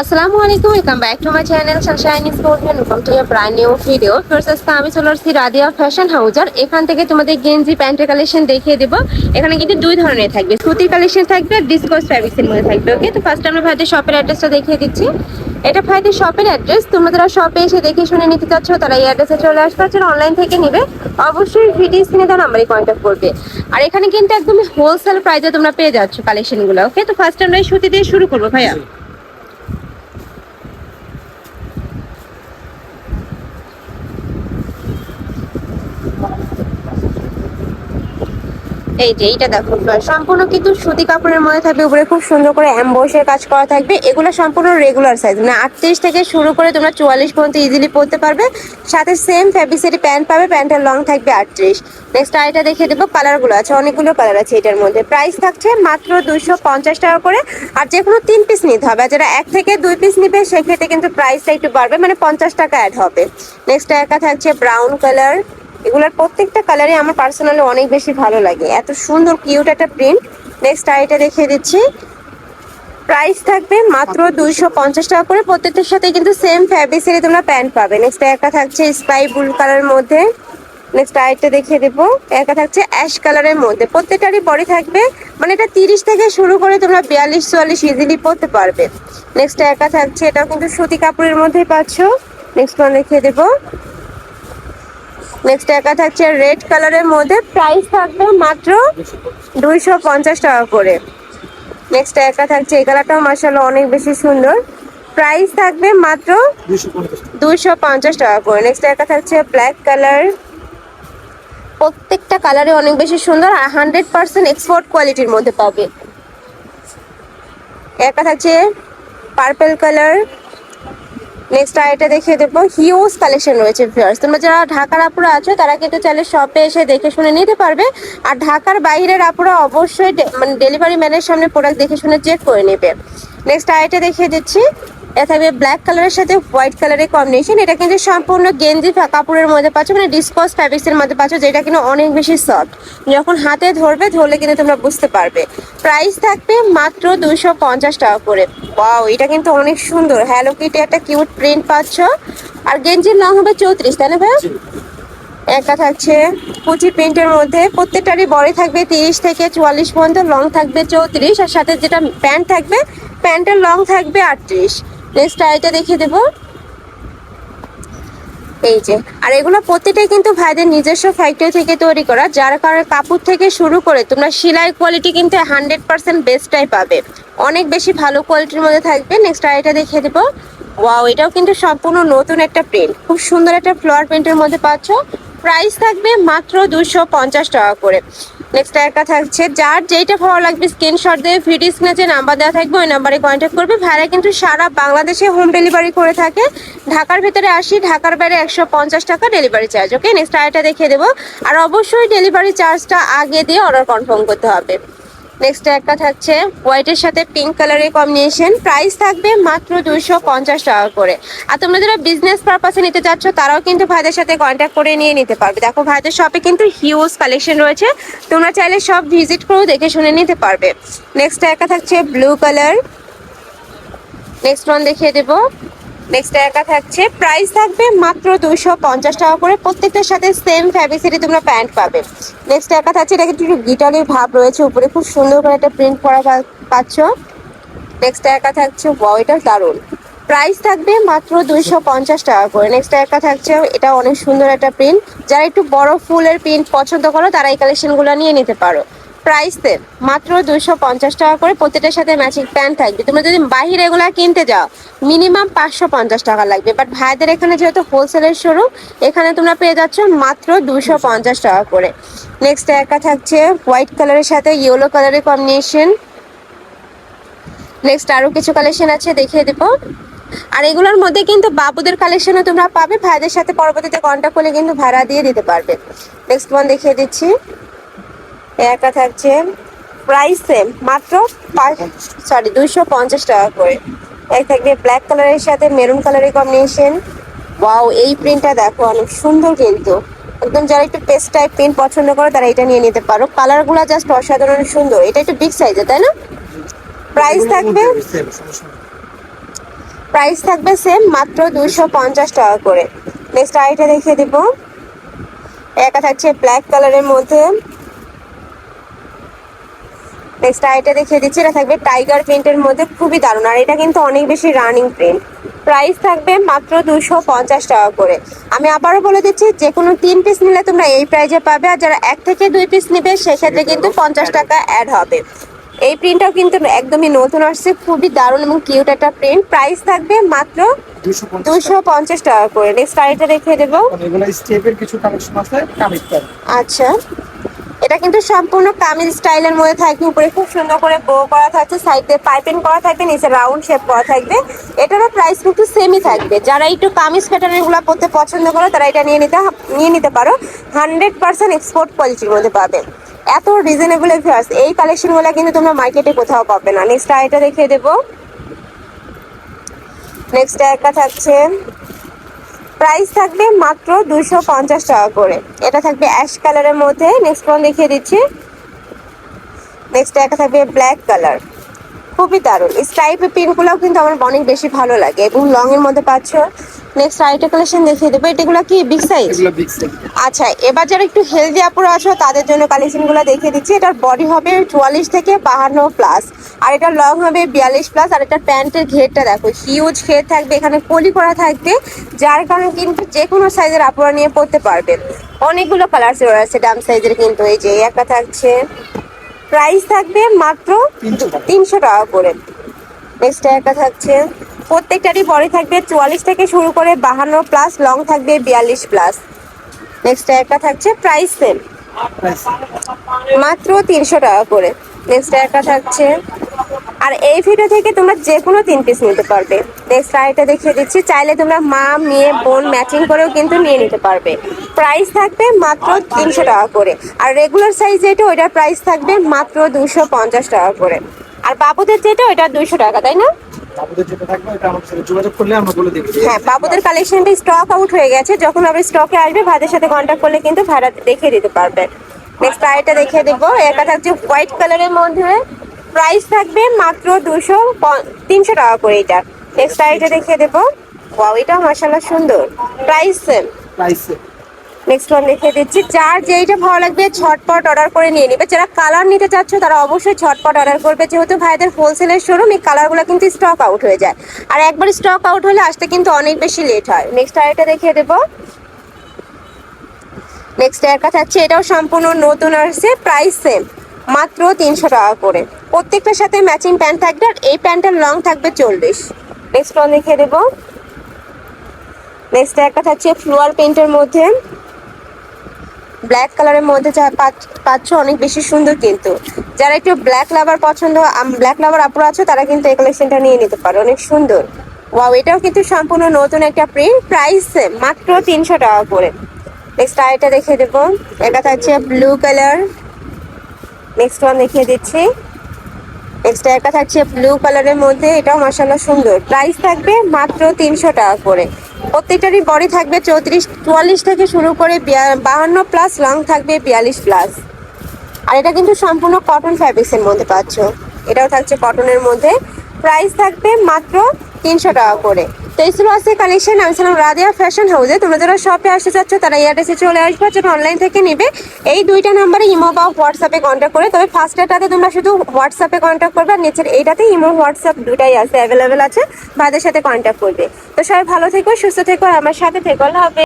আসসালামু আলাইকুম welcome back to my channel sunshine sport welcome to your brand new video first আজকে আমি চলে আসছি রাদিয়া ফ্যাশন হাউজার এখান থেকে তোমাদের গেঞ্জি, প্যান্টের কালেকশন দেখিয়ে দেবো। এখানে কিন্তু দুই ধরনের থাকবে। সুতির কালেকশন থাকবে আর ডিসকোস ফ্যাব্রিক্সের মধ্যে থাকবে ওকে তো ফার্স্ট আমরা ভাইদের শপের অ্যাড্রেসটা দেখিয়ে দিচ্ছি। এটা ভাইদের শপের অ্যাড্রেস তোমরা শপে এসে দেখে শুনে নিতে চাচ্ছ, তারা এই অ্যাড্রেসে চলে আসবে যারা অনলাইন থেকে নিবে, অবশ্যই ভিডিও স্ক্রিনে তার নাম্বারে কন্ট্যাক্ট করবে। আর এখানে কিন্তু একদম হোলসেল প্রাইসে তোমরা পেয়ে যাচ্ছ কালেকশনগুলো ওকে তো ফার্স্ট আমরা সুতি দিয়ে শুরু করব, ভাইয়া। এই যে, এইটা দেখো সম্পূর্ণ কিন্তু সুতি কাপড়ের মধ্যে থাকবে, উপরে খুব সুন্দর করে এমবোসের কাজ করা থাকবে। এগুলো সম্পূর্ণ রেগুলার সাইজ মানে আটত্রিশ থেকে শুরু করে তোমরা চুয়াল্লিশ পর্যন্ত ইজিলি পরতে পারবে। সাথে সেম ফ্যাব্রিসের প্যান্ট পাবে প্যান্টের লং থাকবে আটত্রিশ। নেক্সট আইটা দেখিয়ে দেবো কালারগুলো আছে, অনেকগুলো কালার আছে এটার মধ্যে। প্রাইস থাকছে মাত্র দুশো পঞ্চাশ টাকা করে, আর যে কোনো তিন পিস নিতে হবে যারা এক থেকে দুই পিস নিবে, সেক্ষেত্রে কিন্তু প্রাইসটা একটু বাড়বে মানে পঞ্চাশ টাকা অ্যাড হবে। নেক্সট একা থাকছে ব্রাউন কালার এগুলোর প্রত্যেকটা কালারে আমার পার্সোনালি অনেক বেশি ভালো লাগে। এত সুন্দর কিউট একটা প্রিন্ট নেক্সট আইটা দেখিয়ে দিচ্ছি। প্রাইস থাকবে মাত্র দুইশো পঞ্চাশ টাকা করে। প্রত্যেকটার সাথে কিন্তু সেম ফ্যাব্রিক্সেরই তোমরা প্যান্ট পাবে। নেক্সট একা থাকছে স্কাই ব্লু কালারের মধ্যে। নেক্সট আরেকটা দেখিয়ে দেবো। একা থাকছে অ্যাশ কালারের মধ্যে। প্রত্যেকটারই বডি থাকবে। মানে এটা তিরিশ থেকে শুরু করে তোমরা বিয়াল্লিশ, চুয়াল্লিশ ইজিলি পরতে পারবে। নেক্সট একা থাকছে এটা কিন্তু সুতি কাপড়ের মধ্যেই পাচ্ছ। নেক্সট ওয়ান দেখিয়ে দেবো। নেক্সট একা থাকছে রেড কালারের মধ্যে প্রাইস থাকবে মাত্র দুইশো পঞ্চাশ টাকা করে। নেক্সট একা থাকছে এই কালারটাও মার্শাল অনেক বেশি সুন্দর। প্রাইস থাকবে মাত্র দুইশো পঞ্চাশ টাকা করে। নেক্সট একা থাকছে ব্ল্যাক কালার প্রত্যেকটা কালারে অনেক বেশি সুন্দর আর হান্ড্রেড পার্সেন্ট এক্সপোর্ট কোয়ালিটির মধ্যে পাবে। একা থাকছে পার্পেল কালার নেক্সট আইটা দেখিয়ে দেবো। হিউজ কালেকশন রয়েছে ভিউয়ার্স তোমরা যারা ঢাকার আপুরা আছো, তারা কিন্তু চাইলে শপে এসে দেখে শুনে নিতে পারবে। আর ঢাকার বাইরের আপুরা অবশ্যই মানে ডেলিভারি ম্যানের সামনে প্রোডাক্ট দেখে শুনে চেক করে নেবে। নেক্সট আইটা দেখিয়ে দিচ্ছি। এটা থাকবে ব্ল্যাক কালারের সাথে হোয়াইট কালারের কম্বিনেশন এটা কিন্তু সম্পূর্ণ গেঞ্জি কাপড়ের মধ্যে পাচ্ছ মানে ডিসকস ফ্যাব্রিক্সের মধ্যে পাচ্ছ যেটা কিন্তু অনেক বেশি সফট যখন হাতে ধরবে ধরলে কিন্তু তোমরা বুঝতে পারবে। প্রাইস থাকবে মাত্র দুইশো পঞ্চাশ টাকা করে। ওয়াও এটা কিন্তু অনেক সুন্দর। হ্যালো কিটে একটা কিউট প্রিন্ট পাচ্ছ। আর গেঞ্জির লং হবে চৌত্রিশ তাই না ভাই একটা থাকছে কুচি প্রিন্টের মধ্যে। প্রত্যেকটারই বডি থাকবে তিরিশ থেকে চুয়াল্লিশ পর্যন্ত লং থাকবে চৌত্রিশ। আর সাথে যেটা প্যান্ট থাকবে প্যান্টের লং থাকবে আটত্রিশ। নেক্সট আইটা দেখিয়ে দেবো। এই যে, আর এগুলো প্রত্যেকটাই কিন্তু ভাইদের নিজস্ব ফ্যাক্টরি থেকে তৈরি করা, যার কারণে কাপড় থেকে শুরু করে তোমরা সেলাই কোয়ালিটি কিন্তু হান্ড্রেড পার্সেন্ট বেস্টটাই পাবে। অনেক বেশি ভালো কোয়ালিটির মধ্যে থাকবে। নেক্সট আইটা দেখিয়ে দেবো। ওয়াও এটাও কিন্তু সম্পূর্ণ নতুন একটা প্রিন্ট খুব সুন্দর একটা ফ্লোয়ার প্রিন্টের মধ্যে পাচ্ছ। প্রাইস থাকবে মাত্র দুশো পঞ্চাশ টাকা করে। নেক্সট একটা থাকছে, যার যেইটা ভালো লাগবে স্ক্রিনশট দিয়ে ভিডিও স্ক্রিনে যে নাম্বার দেওয়া থাকবে, ওই নাম্বারে কন্ট্যাক্ট করবে। ভাইরা কিন্তু সারা বাংলাদেশে হোম ডেলিভারি করে থাকে। ঢাকার ভিতরে আসি, ঢাকার বাইরে একশো পঞ্চাশ টাকা ডেলিভারি চার্জ ওকে নেক্সট আয়টা দেখিয়ে দেবো। আর অবশ্যই ডেলিভারি চার্জটা আগে দিয়ে অর্ডার কনফার্ম করতে হবে। নেক্সট একটা থাকছে হোয়াইটের সাথে পিঙ্ক কালারের কম্বিনেশন প্রাইস থাকবে মাত্র দুইশো পঞ্চাশ টাকা করে। আর তোমরা যারা বিজনেস পারপাসে নিতে চাচ্ছ, তারাও কিন্তু ভাইদের সাথে কন্ট্যাক্ট করে নিয়ে নিতে পারবে। দেখো, ভাইদের শপে কিন্তু হিউজ কালেকশন রয়েছে। তোমরা চাইলে সব ভিজিট করেও দেখে শুনে নিতে পারবে। নেক্সট একটা থাকছে ব্লু কালার নেক্সট ওয়ান দেখিয়ে দেবো। নেক্সট একা থাকছে। প্রাইস থাকবে মাত্র দুইশো পঞ্চাশ টাকা করে। প্রত্যেকটার সাথে সেম ফ্যাব্রিক্সেরই তোমরা প্যান্ট পাবে। নেক্সট একা থাকছে, এটা কিন্তু একটু ভাব রয়েছে উপরে। খুব সুন্দর করে একটা প্রিন্ট করা পাচ্ছ। নেক্সট একা থাকছে ওয়াও এটা দারুণ। প্রাইস থাকবে মাত্র দুইশো পঞ্চাশ টাকা করে। নেক্সট একা থাকছে, এটা অনেক সুন্দর একটা প্রিন্ট যারা একটু বড় ফুলের প্রিন্ট পছন্দ করো, তারা এই কালেকশনগুলো নিয়ে নিতে পারো। প্রাইস মাত্র দুইশো পঞ্চাশ টাকা করে। প্রত্যেকটার সাথে ম্যাচিং প্যান্ট থাকবে। তোমরা যদি বাহিরে এগুলা কিনতে যাও মিনিমাম পাঁচশো পঞ্চাশ টাকা লাগবে। বাট ভাইদের এখানে যেহেতু হোলসেলের শোরুম এখানে তোমরা পেয়ে যাচ্ছ মাত্র দুশো পঞ্চাশ টাকা করে। নেক্সট একা থাকছে হোয়াইট কালারের সাথে ইয়েলো কালারের কম্বিনেশন নেক্সট আরও কিছু কালেকশন আছে, দেখিয়ে দেবো। আর এগুলোর মধ্যে কিন্তু বাবুদের কালেকশনও তোমরা পাবে, ভাইদের সাথে পরবর্তীতে কন্ট্যাক্ট করলে কিন্তু ভাড়া দিয়ে দিতে পারবে। নেক্সট ওয়ান দেখিয়ে দিচ্ছি। একা থাকছে প্রাইস সেম মাত্র সরি দুইশো পঞ্চাশ টাকা করে। এক থাকবে ব্ল্যাক কালারের সাথে মেরুন কালারের কম্বিনেশন ওয়াও এই প্রিন্টটা দেখো, অনেক সুন্দর কিন্তু। একদম যারা একটু পেস্ট টাইপ প্রিন্ট পছন্দ করো, তারা এটা নিয়ে নিতে পারো। কালারগুলো জাস্ট অসাধারণ সুন্দর। এটা একটু বিগ সাইজে তাই না? প্রাইস থাকবে প্রাইস থাকবে সেম মাত্র দুশো পঞ্চাশ টাকা করে। নেক্সট আইটা দেখিয়ে দিব। একা থাকছে ব্ল্যাক কালারের মধ্যে। নেক্সট আইটা দেখিয়ে দিচ্ছি এটা থাকবে টাইগার প্রিন্টের মধ্যে খুবই দারুণ। আর এটা কিন্তু অনেক বেশি রানিং প্রিন্ট। প্রাইস থাকবে মাত্র দুশো পঞ্চাশ টাকা করে। আমি আবারও বলে দিচ্ছি যে কোনো তিন পিস নিলে তোমরা এই প্রাইজে পাবে আর যারা এক থেকে দুই পিস নিবে সেক্ষেত্রে কিন্তু পঞ্চাশ টাকা অ্যাড হবে। এই প্রিন্টটাও কিন্তু একদমই নতুন আসছে খুবই দারুণ এবং কিউট একটা প্রিন্ট। প্রাইস থাকবে মাত্র দুশো পঞ্চাশ টাকা। করে। নেক্সট আইটা দেখিয়ে দেবো। স্টেপের কিছু কালেকশন আছে আচ্ছা। এটা কিন্তু সম্পূর্ণ কামিজ স্টাইলের মধ্যে থাকবে। উপরে খুব সুন্দর করে বো করা থাকছে সাইডে পাইপিং করা থাকবে, নিচে রাউন্ড শেপ করা থাকবে। এটারও প্রাইস কিন্তু সেমই থাকবে। যারা একটু কামিজ প্যাটার্নেরগুলো পড়তে পছন্দ করো, তারা এটা নিয়ে নিতে নিয়ে নিতে পারো। হান্ড্রেড পার্সেন্ট এক্সপোর্ট কোয়ালিটির মধ্যে পাবে। এত রিজনেবল ভিউয়ার্স এই কালেকশনগুলো কিন্তু তোমরা মার্কেটে কোথাও পাবে না। নেক্সট আইটা দেখিয়ে দেবো। নেক্সট একটা থাকছে প্রাইস থাকবে মাত্র দুশো পঞ্চাশ টাকা করে। এটা থাকবে অ্যাশ কালারের মধ্যে। নেক্সট ওয়ান দেখিয়ে দিচ্ছি। নেক্সট একটা থাকবে ব্ল্যাক কালার খুবই দারুণ। স্ট্রাইপের পিনগুলোও কিন্তু আমার অনেক বেশি ভালো লাগে। এবং লং এর মধ্যে পাচ্ছ নেক্সট আইটা কালেকশন দেখিয়ে দেবো। এটাগুলো কি বিগ সাইজ আচ্ছা এবার যারা একটু হেলদি আপুরা আছো তাদের জন্য কালেকশনগুলো দেখিয়ে দিচ্ছি। এটার বডি হবে চুয়াল্লিশ থেকে বাহান্ন প্লাস আর এটা লং হবে বিয়াল্লিশ প্লাস আর এটার প্যান্টের ঘেরটা দেখো হিউজ ঘের থাকবে। এখানে কলি করা থাকবে যার কারণে কিন্তু যে কোনো সাইজের আপুরা নিয়ে পড়তে পারবেন অনেকগুলো কালার আছে ডাম সাইজের কিন্তু। এই যে একটা থাকছে। প্রাইস থাকবে মাত্র তিনশো টাকা। তিনশো টাকা করে। নেক্সট একটা থাকছে। প্রত্যেকটারই বডি থাকবে চুয়াল্লিশ থেকে শুরু করে বাহান্ন প্লাস লং থাকবে বিয়াল্লিশ প্লাস নেক্সট একটা থাকছে প্রাইস সেম মাত্র তিনশো টাকা করে। নেক্সট একটা থাকছে। আর এই ভিডিও থেকে তোমরা যে কোনো তিন পিস নিতে পারবে। নেক্সট আইটা দেখিয়ে দিচ্ছি। চাইলে তোমরা মা, মেয়ে, বোন ম্যাচিং করেও কিন্তু নিয়ে নিতে পারবে। প্রাইস থাকবে মাত্র তিনশো টাকা করে। আর রেগুলার সাইজ যেটা, ওইটার প্রাইস থাকবে মাত্র দুশো পঞ্চাশ টাকা করে। আর বাবুদের যেটা, ওইটা দুশো টাকা, তাই না? আপনাদের যেটা থাকবে এটা আমার সাথে যোগাযোগ করলে আমরা বলে দিচ্ছি হ্যাঁ বাবুদের কালেকশনটা স্টক আউট হয়ে গেছে। যখন আবার স্টকে আসবে ভাইদের সাথে কন্ট্যাক্ট করলে কিন্তু ভাড়া দেখিয়ে দিতে পারবেন নেক্সট আইটা দেখিয়ে দেবো। একটা থাকছে হোয়াইট কালারের মধ্যে। প্রাইস থাকবে মাত্র দুশো তিনশো টাকা করে এটা। নেক্সট আইটা দেখিয়ে দেবো। ওয়াও এটা মাসাল্লাহ সুন্দর। Price same price next one দেখিয়ে দিচ্ছি। যার যেইটা ভালো লাগবে ঝটপট অর্ডার করে নিয়ে নিবে। যারা কালার নিতে চাচ্ছ, তারা অবশ্যই ঝটপট অর্ডার করবে। যেহেতু ভাইদের হোলসেলের শোরুম এই কালারগুলো কিন্তু স্টক আউট হয়ে যায়। আর একবার স্টক আউট হলে আসতে কিন্তু অনেক বেশি লেট হয়। নেক্সট আরেকটা দেখিয়ে দেবো। নেক্সট একটা থাকছে এটাও সম্পূর্ণ নতুন আসছে প্রাইস সেম মাত্র তিনশো টাকা করে। প্রত্যেকটার সাথে ম্যাচিং প্যান্ট থাকবে আর এই প্যান্টের লং থাকবে চল্লিশ। নেক্সট ওয়ান দেখিয়ে দেবো। নেক্সট একটা থাকছে ফ্লোয়ার প্রিন্টের মধ্যে। ব্ল্যাক কালারের মধ্যে যা পাচ্ছ- অনেক বেশি সুন্দর কিন্তু। যারা একটু ব্ল্যাক লাভার পছন্দ ব্ল্যাক লাভার আপুরা আছো, তারা কিন্তু এই কালেকশনটা নিয়ে নিতে পারো। অনেক সুন্দর। ওয়াও এটাও কিন্তু সম্পূর্ণ নতুন একটা প্রিন্ট প্রাইস মাত্র তিনশো টাকা করে। নেক্সট আইটা দেখিয়ে দেবো। এটা হচ্ছে ব্লু কালার নেক্সট ওয়ান দেখিয়ে দিচ্ছি। নেক্সট একটা থাকছে ব্লু কালারের মধ্যে, এটাও মাসাল্লাহ সুন্দর। প্রাইস থাকবে মাত্র তিনশো টাকা করে। প্রত্যেকটারই বডি থাকবে চৌত্রিশ, চুয়াল্লিশ থেকে শুরু করে বাহান্ন প্লাস লং থাকবে বিয়াল্লিশ প্লাস আর এটা কিন্তু সম্পূর্ণ কটন ফ্যাব্রিক্সের মধ্যে পাচ্ছ। এটাও থাকছে কটনের মধ্যে। প্রাইস থাকবে মাত্র তিনশো টাকা করে। তো এই ছিল আছে কালেকশন আমি ছিলাম রাদিয়া ফ্যাশন হাউসে তোমরা যারা শপে আসতে চাচ্ছ, তারা এই অ্যাড্রেসে চলে আসবে। যেন অনলাইন থেকে নিবে। এই দুইটা নাম্বারে ইমো বা হোয়াটসঅ্যাপে কন্ট্যাক্ট করে। তবে ফার্স্টটাতে তোমরা শুধু হোয়াটসঅ্যাপে কন্ট্যাক্ট করবে আর নিচের এইটাতে ইমো হোয়াটসঅ্যাপ দুটাই আছে অ্যাভেলেবেল আছে। ভাইদের সাথে কন্ট্যাক্ট করবে। তো সবাই ভালো থেকো, সুস্থ থেকো, আমার সাথে থেকো। হাফেজ।